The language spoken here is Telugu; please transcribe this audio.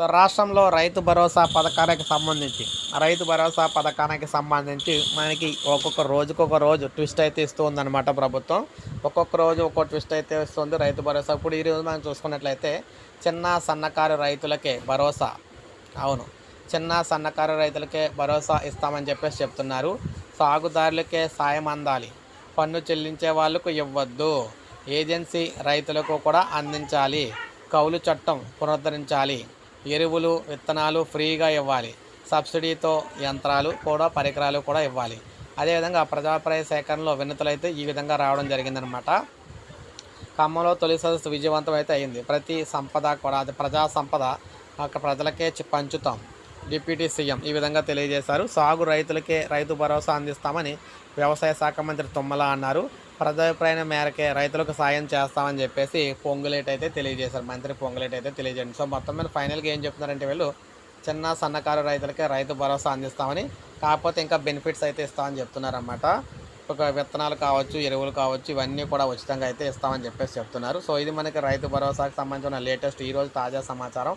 సో రాష్ట్రంలో రైతు భరోసా పథకానికి సంబంధించి రైతు భరోసా పథకానికి సంబంధించి మనకి ఒక్కొక్క రోజుకొక రోజు ట్విస్ట్ అయితే ఇస్తూ ప్రభుత్వం. ఒక్కొక్క రోజు ఒక్కో ట్విస్ట్ అయితే ఇస్తుంది రైతు భరోసా. ఇప్పుడు ఈ రోజు మనం చూసుకున్నట్లయితే చిన్న సన్నకారు రైతులకే భరోసా. అవును. చిన్న సన్నకారు రైతులకే భరోసా ఇస్తామని చెప్పేసి చెప్తున్నారు. సాగుదారులకే సాయం అందాలి. పన్ను చెల్లించే వాళ్ళకు ఇవ్వద్దు. ఏజెన్సీ రైతులకు కూడా అందించాలి. కౌలు చట్టం పునరుద్ధరించాలి. ఎరువులు విత్తనాలు ఫ్రీగా ఇవ్వాలి. సబ్సిడీతో యంత్రాలు కూడా పరికరాలు కూడా ఇవ్వాలి. అదేవిధంగా ప్రజాప్రాయ సేకరణలో వినతులు అయితే ఈ విధంగా రావడం జరిగిందనమాట. ఖమ్మంలో తొలి సదస్సు విజయవంతం అయితే అయింది. ప్రతి సంపద కూడా అది ప్రజా సంపద అక్కడ ప్రజలకే పంచుతాం. డిప్యూటీ సీఎం ఈ విధంగా తెలియజేశారు. సాగు రైతులకే రైతు భరోసా అందిస్తామని వ్యవసాయ శాఖ మంత్రి తుమ్మల అన్నారు. ప్రజాభిప్రాయం మేరకే రైతులకు సాయం చేస్తామని చెప్పేసి పొంగులేట్ అయితే తెలియజేశారు. మంత్రి పొంగులేట్ అయితే తెలియజేయండి. సో మొత్తం మీద ఫైనల్గా ఏం చెప్తున్నారంటే వీళ్ళు చిన్న సన్నకారు రైతులకే రైతు భరోసా అందిస్తామని కాకపోతే ఇంకా బెనిఫిట్స్ అయితే ఇస్తామని చెప్తున్నారన్నమాట. ఒక విత్తనాలు కావచ్చు ఎరువులు కావచ్చు ఇవన్నీ కూడా ఉచితంగా అయితే ఇస్తామని చెప్పేసి చెప్తున్నారు. సో ఇది మనకి రైతు భరోసాకు సంబంధించిన లేటెస్ట్ ఈరోజు తాజా సమాచారం.